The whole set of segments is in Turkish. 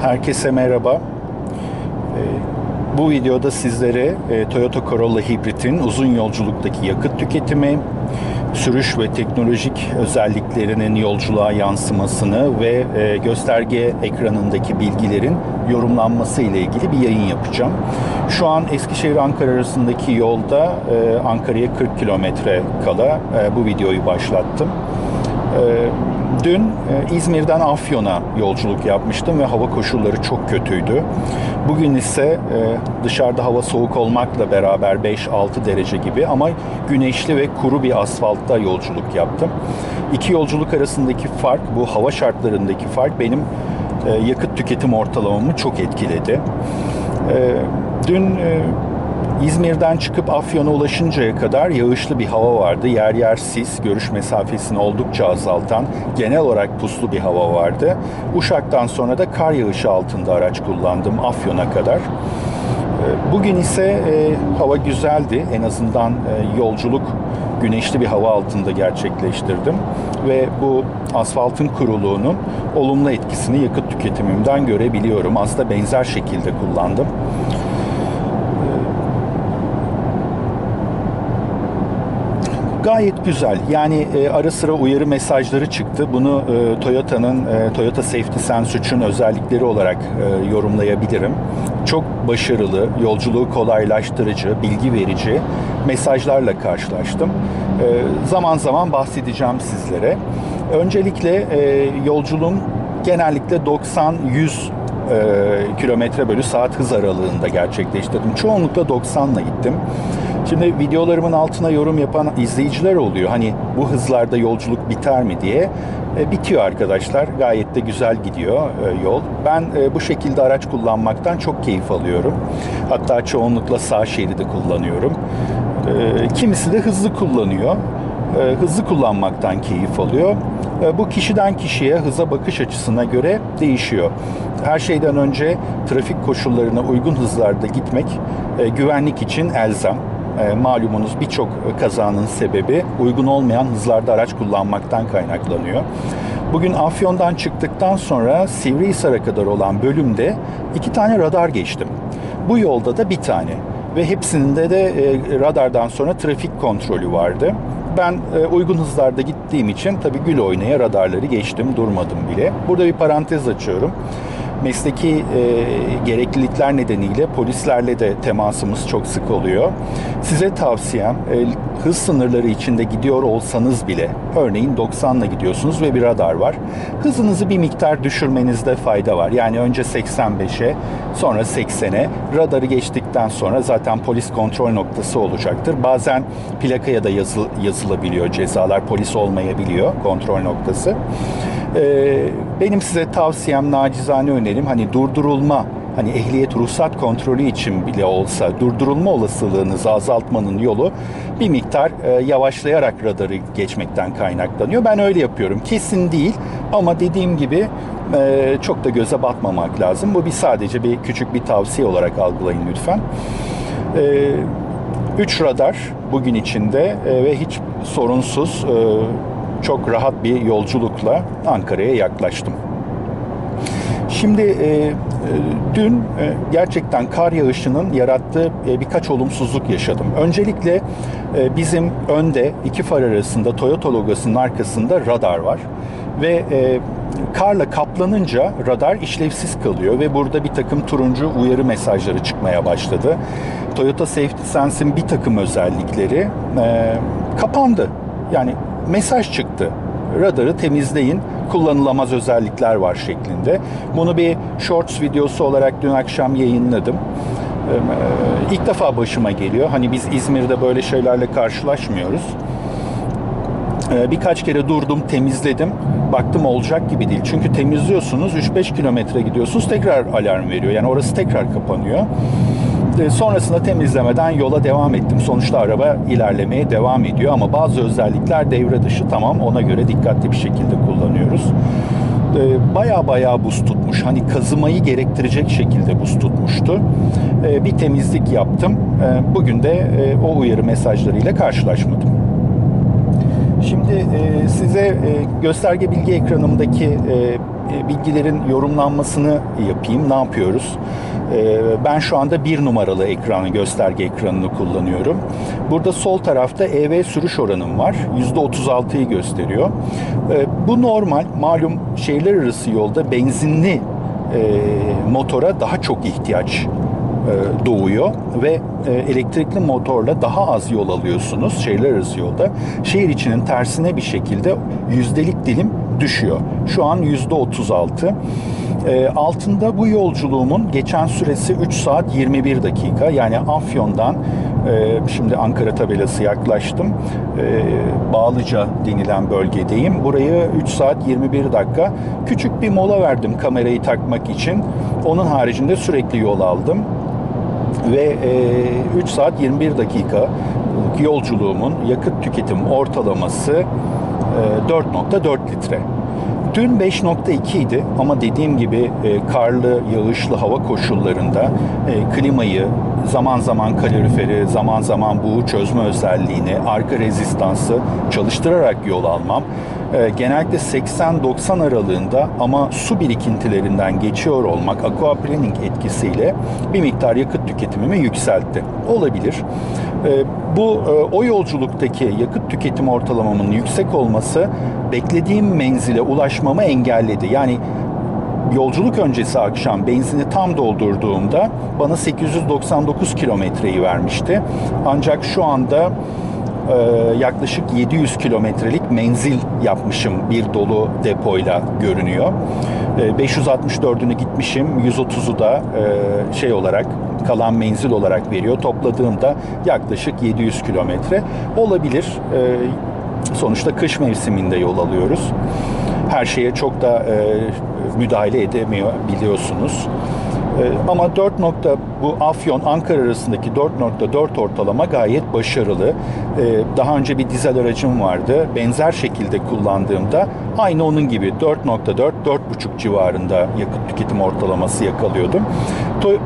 Herkese merhaba. Ee, Bu videoda sizlere e, Toyota Corolla Hibrit'in uzun yolculuktaki yakıt tüketimi, sürüş ve teknolojik özelliklerinin yolculuğa yansımasını ve e, gösterge ekranındaki bilgilerin yorumlanması ile ilgili bir yayın yapacağım. Şu an Eskişehir-Ankara arasındaki yolda e, Ankara'ya 40 kilometre kala bu videoyu başlattım. Dün e, İzmir'den Afyon'a yolculuk yapmıştım ve hava koşulları çok kötüydü. Bugün ise e, dışarıda hava soğuk olmakla beraber 5-6 derece gibi ama güneşli ve kuru bir asfaltta yolculuk yaptım. İki yolculuk arasındaki fark, bu hava şartlarındaki fark benim e, yakıt tüketim ortalamamı çok etkiledi. Dün İzmir'den çıkıp Afyon'a ulaşıncaya kadar yağışlı bir hava vardı. Yer yer sis, görüş mesafesini oldukça azaltan, genel olarak puslu bir hava vardı. Uşak'tan sonra da kar yağışı altında araç kullandım Afyon'a kadar. Ee, Bugün ise e, hava güzeldi. En azından e, yolculuk güneşli bir hava altında gerçekleştirdim. Ve bu asfaltın kuruluğunun olumlu etkisini yakıt tüketimimden görebiliyorum. Aslında benzer şekilde kullandım. Gayet güzel. Yani e, ara sıra uyarı mesajları çıktı. Bunu e, Toyota'nın e, Toyota Safety Sense 3'ün özellikleri olarak e, yorumlayabilirim. Çok başarılı, yolculuğu kolaylaştırıcı, bilgi verici mesajlarla karşılaştım. E, zaman zaman bahsedeceğim sizlere. Öncelikle e, yolculuğum genellikle 90-100 e, kilometre bölü saat hız aralığında gerçekleştirdim. Çoğunlukla 90'la gittim. Şimdi videolarımın altına yorum yapan izleyiciler oluyor. Hani bu hızlarda yolculuk biter mi diye. E, bitiyor arkadaşlar. Gayet de güzel gidiyor e, yol. Ben e, bu şekilde araç kullanmaktan çok keyif alıyorum. Hatta çoğunlukla sağ şeridi kullanıyorum. E, kimisi de hızlı kullanıyor. E, hızlı kullanmaktan keyif alıyor. E, Bu kişiden kişiye hıza bakış açısına göre değişiyor. Her şeyden önce trafik koşullarına uygun hızlarda gitmek e, güvenlik için elzem. E, Malumunuz birçok kazanın sebebi uygun olmayan hızlarda araç kullanmaktan kaynaklanıyor. Bugün Afyon'dan çıktıktan sonra Sivrihisar'a kadar olan bölümde iki tane radar geçtim. Bu yolda da bir tane ve hepsinde de e, radardan sonra trafik kontrolü vardı. Ben e, uygun hızlarda gittiğim için tabii gül oynaya radarları geçtim, durmadım bile. Burada bir parantez açıyorum. Mesleki e, gereklilikler nedeniyle polislerle de temasımız çok sık oluyor. Size tavsiyem e, hız sınırları içinde gidiyor olsanız bile örneğin 90 ile gidiyorsunuz ve bir radar var. Hızınızı bir miktar düşürmenizde fayda var. Yani önce 85'e sonra 80'e radarı geçtikten sonra zaten polis kontrol noktası olacaktır. Bazen plakaya da yazı, yazılabiliyor cezalar polis olmayabiliyor kontrol noktası. Ee, benim size tavsiyem nacizane önerim hani durdurulma hani ehliyet ruhsat kontrolü için bile olsa durdurulma olasılığınızı azaltmanın yolu bir miktar e, yavaşlayarak radarı geçmekten kaynaklanıyor. Ben öyle yapıyorum. Kesin değil ama dediğim gibi e, çok da göze batmamak lazım. Bu bir sadece bir küçük bir tavsiye olarak algılayın lütfen. E, 3 radar bugün içinde e, ve hiç sorunsuz e, çok rahat bir yolculukla Ankara'ya yaklaştım. Şimdi e, e, dün e, gerçekten kar yağışının yarattığı e, birkaç olumsuzluk yaşadım. Öncelikle e, bizim önde iki far arasında Toyota logosunun arkasında radar var ve e, karla kaplanınca radar işlevsiz kalıyor ve burada bir takım turuncu uyarı mesajları çıkmaya başladı. Toyota Safety Sense'in bir takım özellikleri e, kapandı. Yani mesaj çıktı. Radarı temizleyin, kullanılamaz özellikler var şeklinde. Bunu bir shorts videosu olarak dün akşam yayınladım. Ee, İlk defa başıma geliyor. Hani biz İzmir'de böyle şeylerle karşılaşmıyoruz. Ee, Birkaç kere durdum, temizledim. Baktım olacak gibi değil. Çünkü temizliyorsunuz, 3-5 kilometre gidiyorsunuz, tekrar alarm veriyor. Yani orası tekrar kapanıyor. Ee, Sonrasında temizlemeden yola devam ettim. Sonuçta araba ilerlemeye devam ediyor ama bazı özellikler devre dışı. Tamam ona göre dikkatli bir şekilde kullanıyoruz. Baya baya buz tutmuş. Hani kazımayı gerektirecek şekilde buz tutmuştu. Ee, Bir temizlik yaptım. Ee, Bugün de e, o uyarı mesajlarıyla karşılaşmadım. Şimdi e, size e, gösterge bilgi ekranımdaki e, e, bilgilerin yorumlanmasını yapayım. Ne yapıyoruz? E, ben şu anda bir numaralı ekranı, gösterge ekranını kullanıyorum. Burada sol tarafta EV sürüş oranım var. %36'yı gösteriyor. E, bu normal. Malum şehirler arası yolda benzinli e, motora daha çok ihtiyaç doğuyor ve e, elektrikli motorla daha az yol alıyorsunuz şehirler arası yolda. Şehir içinin tersine bir şekilde yüzdelik dilim düşüyor. Şu an yüzde 36. E, altında bu yolculuğumun geçen süresi 3 saat 21 dakika. Yani Afyon'dan şimdi Ankara tabelası yaklaştım. Bağlıca denilen bölgedeyim. Burayı 3 saat 21 dakika. Küçük bir mola verdim kamerayı takmak için. Onun haricinde sürekli yol aldım ve e, 3 saat 21 dakika yolculuğumun yakıt tüketim ortalaması e, 4.4 litre. Dün 5.2 idi ama dediğim gibi e, karlı, yağışlı hava koşullarında e, klimayı, zaman zaman kaloriferi, zaman zaman buğu çözme özelliğini, arka rezistansı çalıştırarak yol almam e, genellikle 80-90 aralığında ama su birikintilerinden geçiyor olmak aquaplaning etkisiyle bir miktar yakıt tüketimimi yükseltti. Olabilir. E, bu e, o yolculuktaki yakıt tüketim ortalamamın yüksek olması beklediğim menzile ulaşmamı engelledi. Yani yolculuk öncesi akşam benzini tam doldurduğumda bana 899 kilometreyi vermişti. Ancak şu anda yaklaşık 700 kilometrelik menzil yapmışım bir dolu depoyla görünüyor. E, 564'ünü gitmişim, 130'u da e, şey olarak kalan menzil olarak veriyor. Topladığımda yaklaşık 700 kilometre olabilir. E, sonuçta kış mevsiminde yol alıyoruz. Her şeye çok da e, müdahale edemiyor biliyorsunuz. Ee, ama 4 nokta bu Afyon Ankara arasındaki 4.4 ortalama gayet başarılı. Ee, daha önce bir dizel aracım vardı. Benzer şekilde kullandığımda aynı onun gibi 4.4 4.5 civarında yakıt tüketim ortalaması yakalıyordum.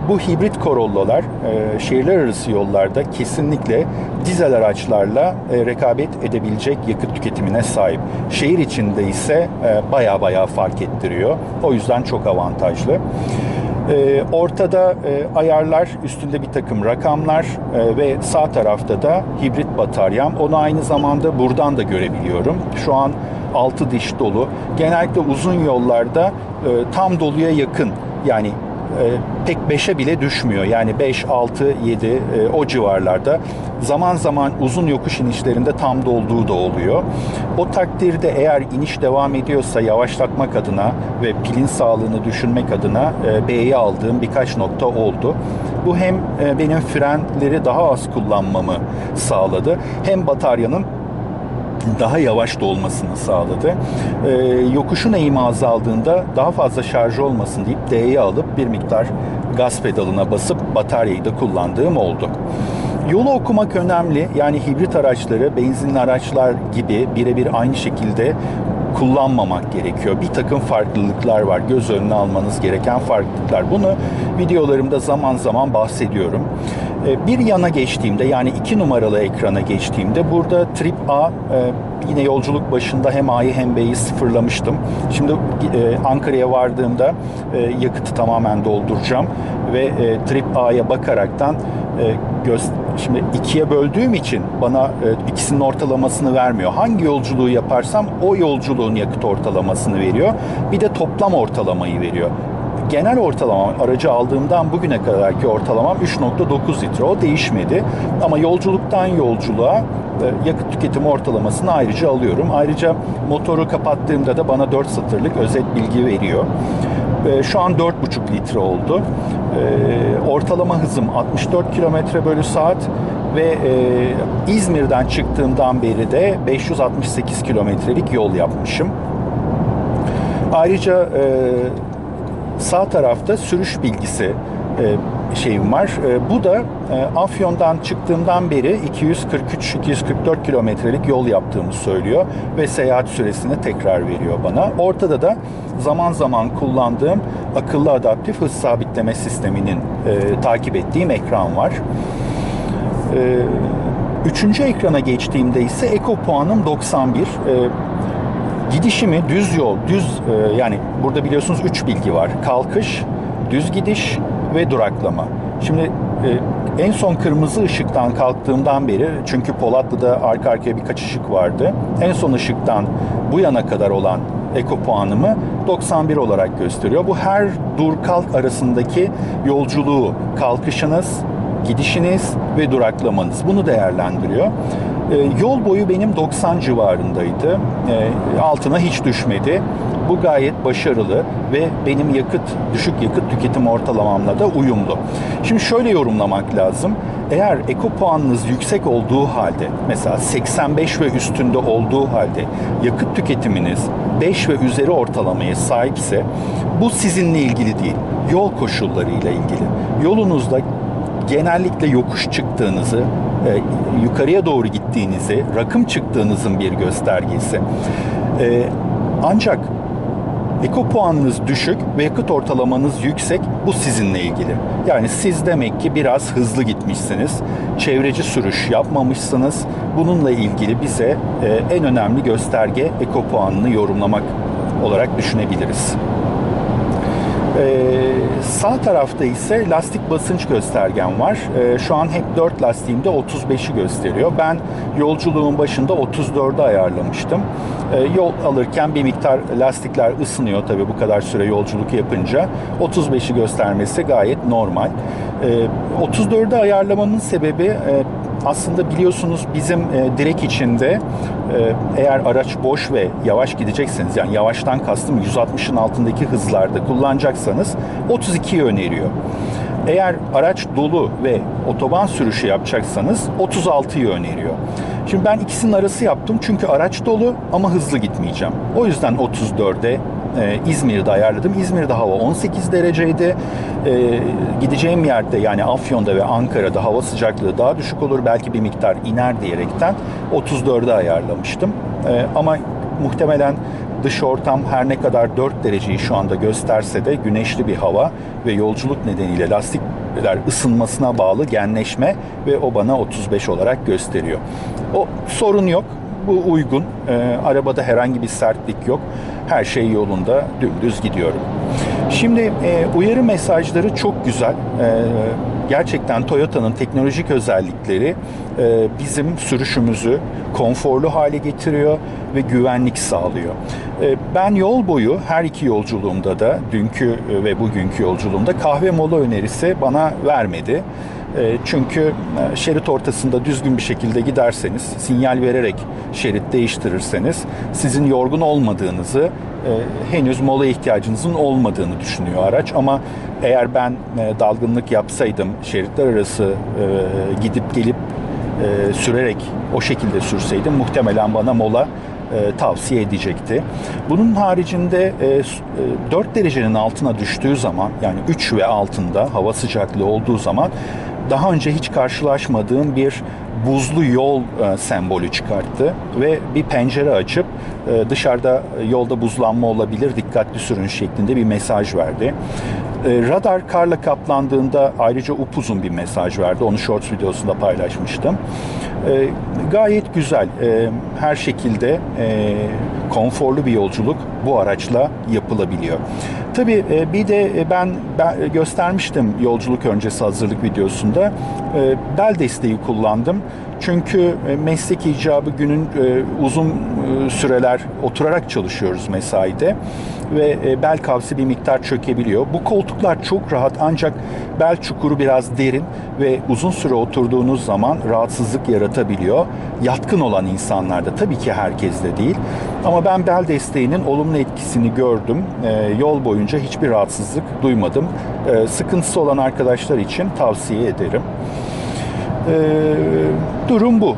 Bu hibrit Corolla'lar e, şehirler arası yollarda kesinlikle dizel araçlarla e, rekabet edebilecek yakıt tüketimine sahip. Şehir içinde ise e, baya baya fark ettiriyor. O yüzden çok avantajlı. E, ortada e, ayarlar, üstünde bir takım rakamlar e, ve sağ tarafta da hibrit bataryam. Onu aynı zamanda buradan da görebiliyorum. Şu an 6 diş dolu. Genellikle uzun yollarda e, tam doluya yakın. Yani pek 5'e bile düşmüyor. Yani 5, 6, 7 e, o civarlarda. Zaman zaman uzun yokuş inişlerinde tam dolduğu da oluyor. O takdirde eğer iniş devam ediyorsa yavaşlatmak adına ve pilin sağlığını düşünmek adına e, B'ye aldığım birkaç nokta oldu. Bu hem e, benim frenleri daha az kullanmamı sağladı hem bataryanın daha yavaş dolmasını sağladı. Ee, yokuşun eğimi azaldığında daha fazla şarj olmasın deyip D'ye alıp bir miktar gaz pedalına basıp bataryayı da kullandığım oldu. Yolu okumak önemli. Yani hibrit araçları benzinli araçlar gibi birebir aynı şekilde kullanmamak gerekiyor. Bir takım farklılıklar var. Göz önüne almanız gereken farklılıklar. Bunu videolarımda zaman zaman bahsediyorum. Ee, bir yana geçtiğimde yani iki numaralı ekrana geçtiğimde burada Trip A e, yine yolculuk başında hem A'yı hem B'yi sıfırlamıştım. Şimdi e, Ankara'ya vardığımda e, yakıtı tamamen dolduracağım ve Trip A'ya bakaraktan göz şimdi ikiye böldüğüm için bana ikisinin ortalamasını vermiyor. Hangi yolculuğu yaparsam o yolculuğun yakıt ortalamasını veriyor. Bir de toplam ortalamayı veriyor genel ortalama aracı aldığımdan bugüne kadarki ortalamam 3.9 litre. O değişmedi. Ama yolculuktan yolculuğa e, yakıt tüketimi ortalamasını ayrıca alıyorum. Ayrıca motoru kapattığımda da bana 4 satırlık özet bilgi veriyor. E, şu an 4.5 litre oldu. E, ortalama hızım 64 km bölü saat ve İzmir'den çıktığımdan beri de 568 kilometrelik yol yapmışım. Ayrıca Sağ tarafta sürüş bilgisi e, şeyim var. E, bu da e, Afyon'dan çıktığımdan beri 243-244 kilometrelik yol yaptığımı söylüyor ve seyahat süresini tekrar veriyor bana. Ortada da zaman zaman kullandığım akıllı adaptif hız sabitleme sisteminin takip ettiğim ekran var. Üçüncü ekrana geçtiğimde ise eko puanım 91. Gidişimi düz yol, düz e, yani burada biliyorsunuz 3 bilgi var. Kalkış, düz gidiş ve duraklama. Şimdi e, en son kırmızı ışıktan kalktığımdan beri çünkü Polatlı'da arka arkaya birkaç ışık vardı. En son ışıktan bu yana kadar olan eko puanımı 91 olarak gösteriyor. Bu her dur kalk arasındaki yolculuğu, kalkışınız, gidişiniz ve duraklamanız bunu değerlendiriyor. E, yol boyu benim 90 civarındaydı. E, altına hiç düşmedi. Bu gayet başarılı ve benim yakıt düşük yakıt tüketim ortalamamla da uyumlu. Şimdi şöyle yorumlamak lazım. Eğer eko puanınız yüksek olduğu halde mesela 85 ve üstünde olduğu halde yakıt tüketiminiz 5 ve üzeri ortalamaya sahipse bu sizinle ilgili değil. Yol koşullarıyla ilgili. Yolunuzda genellikle yokuş çıktığınızı, e, yukarıya doğru gittiğinizi, rakım çıktığınızın bir göstergesi. E, ancak eko puanınız düşük ve yakıt ortalamanız yüksek bu sizinle ilgili. Yani siz demek ki biraz hızlı gitmişsiniz, çevreci sürüş yapmamışsınız. Bununla ilgili bize e, en önemli gösterge eko puanını yorumlamak olarak düşünebiliriz. Ee, sağ tarafta ise lastik basınç göstergem var. Ee, şu an hep 4 lastiğimde 35'i gösteriyor. Ben yolculuğun başında 34'ü ayarlamıştım. Ee, yol alırken bir miktar lastikler ısınıyor tabii bu kadar süre yolculuk yapınca. 35'i göstermesi gayet normal. Ee, 34'ü ayarlamanın sebebi e, aslında biliyorsunuz bizim e, direk içinde e, eğer araç boş ve yavaş gidecekseniz yani yavaştan kastım 160'ın altındaki hızlarda kullanacaksanız 32'yi öneriyor. Eğer araç dolu ve otoban sürüşü yapacaksanız 36'yı öneriyor. Şimdi ben ikisinin arası yaptım çünkü araç dolu ama hızlı gitmeyeceğim. O yüzden 34'e e, İzmir'de ayarladım. İzmir'de hava 18 dereceydi. E, gideceğim yerde yani Afyon'da ve Ankara'da hava sıcaklığı daha düşük olur. Belki bir miktar iner diyerekten 34'e ayarlamıştım. E, ama muhtemelen dış ortam her ne kadar 4 dereceyi şu anda gösterse de güneşli bir hava ve yolculuk nedeniyle lastikler ısınmasına bağlı genleşme ve o bana 35 olarak gösteriyor. O sorun yok. Bu uygun. E, arabada herhangi bir sertlik yok. Her şey yolunda dümdüz gidiyorum. Şimdi e, uyarı mesajları çok güzel. E, gerçekten Toyota'nın teknolojik özellikleri e, bizim sürüşümüzü konforlu hale getiriyor ve güvenlik sağlıyor. E, ben yol boyu her iki yolculuğumda da dünkü ve bugünkü yolculuğumda kahve mola önerisi bana vermedi. E, çünkü e, şerit ortasında düzgün bir şekilde giderseniz, sinyal vererek şerit değiştirirseniz sizin yorgun olmadığınızı, e, henüz mola ihtiyacınızın olmadığını düşünüyor araç. Ama eğer ben dalgınlık yapsaydım, şeritler arası gidip gelip sürerek o şekilde sürseydim muhtemelen bana mola tavsiye edecekti. Bunun haricinde 4 derecenin altına düştüğü zaman yani 3 ve altında hava sıcaklığı olduğu zaman daha önce hiç karşılaşmadığım bir buzlu yol e, sembolü çıkarttı ve bir pencere açıp e, dışarıda yolda buzlanma olabilir dikkatli sürün şeklinde bir mesaj verdi. E, radar karla kaplandığında ayrıca upuzun bir mesaj verdi. Onu shorts videosunda paylaşmıştım. E, gayet güzel. E, her şekilde e, konforlu bir yolculuk bu araçla yapılabiliyor. Tabii e, bir de e, ben, ben göstermiştim yolculuk öncesi hazırlık videosunda. E, bel desteği kullandım. Çünkü meslek icabı günün uzun süreler oturarak çalışıyoruz mesaide ve bel kavsi bir miktar çökebiliyor. Bu koltuklar çok rahat ancak bel çukuru biraz derin ve uzun süre oturduğunuz zaman rahatsızlık yaratabiliyor. Yatkın olan insanlarda tabii ki herkeste değil. Ama ben bel desteğinin olumlu etkisini gördüm. Yol boyunca hiçbir rahatsızlık duymadım. Sıkıntısı olan arkadaşlar için tavsiye ederim. Durum bu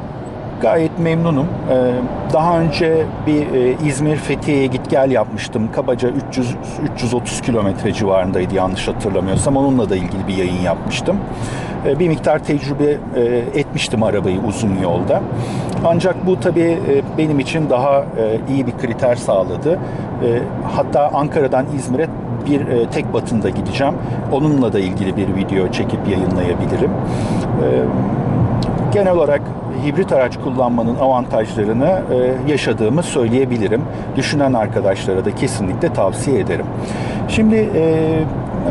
gayet memnunum. Ee, daha önce bir e, İzmir Fethiye'ye git gel yapmıştım. Kabaca 300 330 kilometre civarındaydı yanlış hatırlamıyorsam. Onunla da ilgili bir yayın yapmıştım. Ee, bir miktar tecrübe e, etmiştim arabayı uzun yolda. Ancak bu tabii e, benim için daha iyi bir kriter sağladı. Hatta Ankara'dan İzmir'e bir tek batında gideceğim. Onunla da ilgili bir video çekip yayınlayabilirim. Genel olarak hibrit araç kullanmanın avantajlarını e, yaşadığımı söyleyebilirim. Düşünen arkadaşlara da kesinlikle tavsiye ederim. Şimdi e,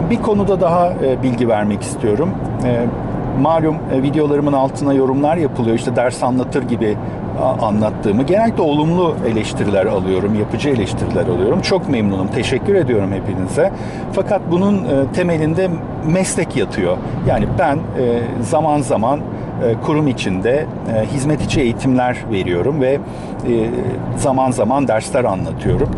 bir konuda daha e, bilgi vermek istiyorum. E, malum e, videolarımın altına yorumlar yapılıyor. İşte ders anlatır gibi anlattığımı. Genellikle olumlu eleştiriler alıyorum, yapıcı eleştiriler alıyorum. Çok memnunum, teşekkür ediyorum hepinize. Fakat bunun e, temelinde meslek yatıyor. Yani ben e, zaman zaman e, kurum içinde hizmet içi eğitimler veriyorum ve zaman zaman dersler anlatıyorum.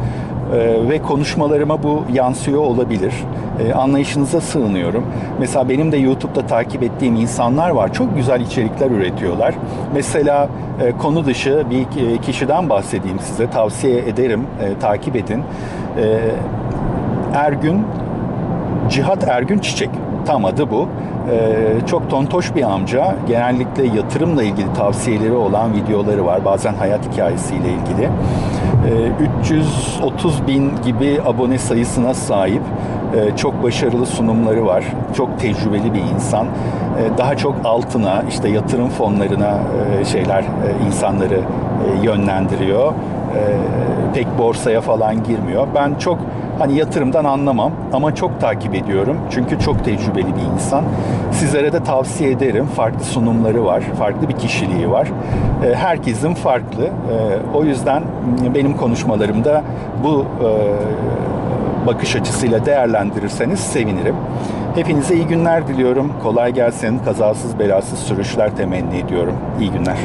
E, ve konuşmalarıma bu yansıyor olabilir. E, anlayışınıza sığınıyorum. Mesela benim de YouTube'da takip ettiğim insanlar var. Çok güzel içerikler üretiyorlar. Mesela e, konu dışı bir e, kişiden bahsedeyim size. Tavsiye ederim, e, takip edin. Ergün Cihat Ergün Çiçek. Tam adı bu. Ee, çok tontoş bir amca. Genellikle yatırımla ilgili tavsiyeleri olan videoları var. Bazen hayat hikayesiyle ilgili. Ee, 330 bin gibi abone sayısına sahip. Ee, çok başarılı sunumları var. Çok tecrübeli bir insan. Ee, daha çok altına, işte yatırım fonlarına e, şeyler, e, insanları e, yönlendiriyor. Ee, pek borsaya falan girmiyor. Ben çok Hani yatırımdan anlamam ama çok takip ediyorum. Çünkü çok tecrübeli bir insan. Sizlere de tavsiye ederim. Farklı sunumları var. Farklı bir kişiliği var. Ee, Herkesin farklı. Ee, O yüzden benim konuşmalarımda bu e, bakış açısıyla değerlendirirseniz sevinirim. Hepinize iyi günler diliyorum. Kolay gelsin. Kazasız belasız sürüşler temenni ediyorum. İyi günler.